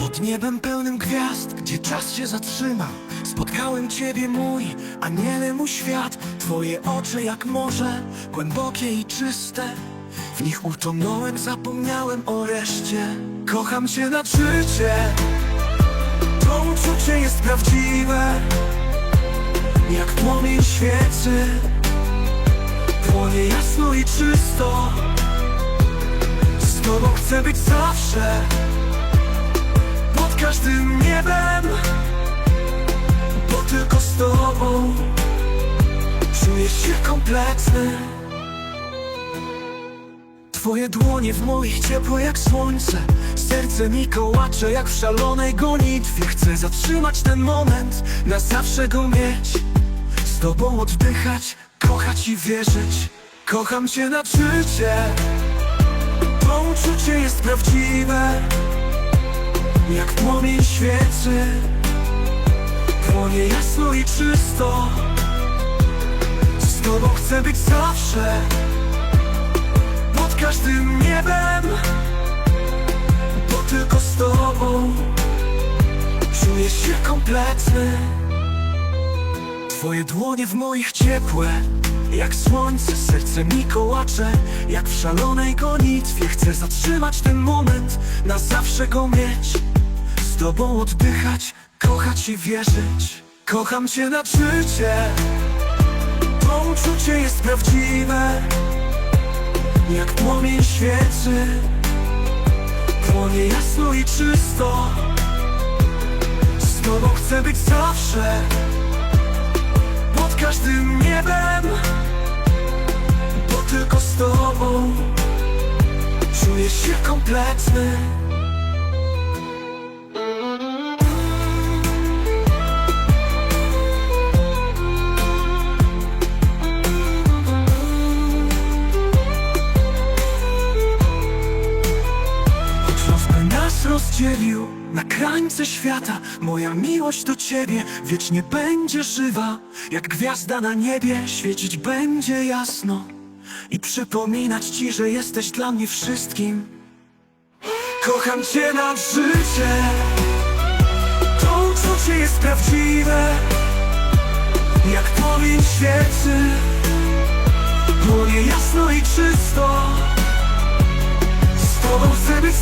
Nad niebem pełnym gwiazd, gdzie czas się zatrzymał Spotkałem Ciebie mój, aniele mój świat. Twoje oczy jak morze, głębokie i czyste. W nich utonąłem, zapomniałem o reszcie. Kocham Cię nad życie. To uczucie jest prawdziwe Jak płomień świecy. Płonie jasno i czysto. Z Tobą chcę być zawsze Czuję się kompletny Twoje dłonie w moich ciepłe jak słońce. Serce mi kołacze jak w szalonej gonitwie. Chcę zatrzymać ten moment, na zawsze go mieć. Z tobą oddychać, kochać i wierzyć. Kocham cię nad życie. To uczucie jest prawdziwe. Jak płomień świecy. Płonie jasno i czysto chcę być zawsze pod każdym niebem Bo tylko z tobą Czuję się kompletny. Twoje dłonie w moich ciepłe Jak słońce, serce mi kołacze Jak w szalonej gonitwie. Chcę zatrzymać ten moment Na zawsze go mieć Z tobą oddychać, kochać i wierzyć. Kocham cię nad życie Uczucie jest prawdziwe jak płomień świecy. Płonie jasno i czysto. Z Tobą chcę być zawsze Pod każdym niebem. Bo tylko z Tobą Czuję się kompletny nas rozdzielił na krańce świata. Moja miłość do Ciebie wiecznie będzie żywa. Jak gwiazda na niebie świecić będzie jasno. I przypominać Ci, że jesteś dla mnie wszystkim. Kocham Cię na życie. To uczucie jest prawdziwe. Jak płomień świecy. Płonie jasno i czysto z tobą chcę być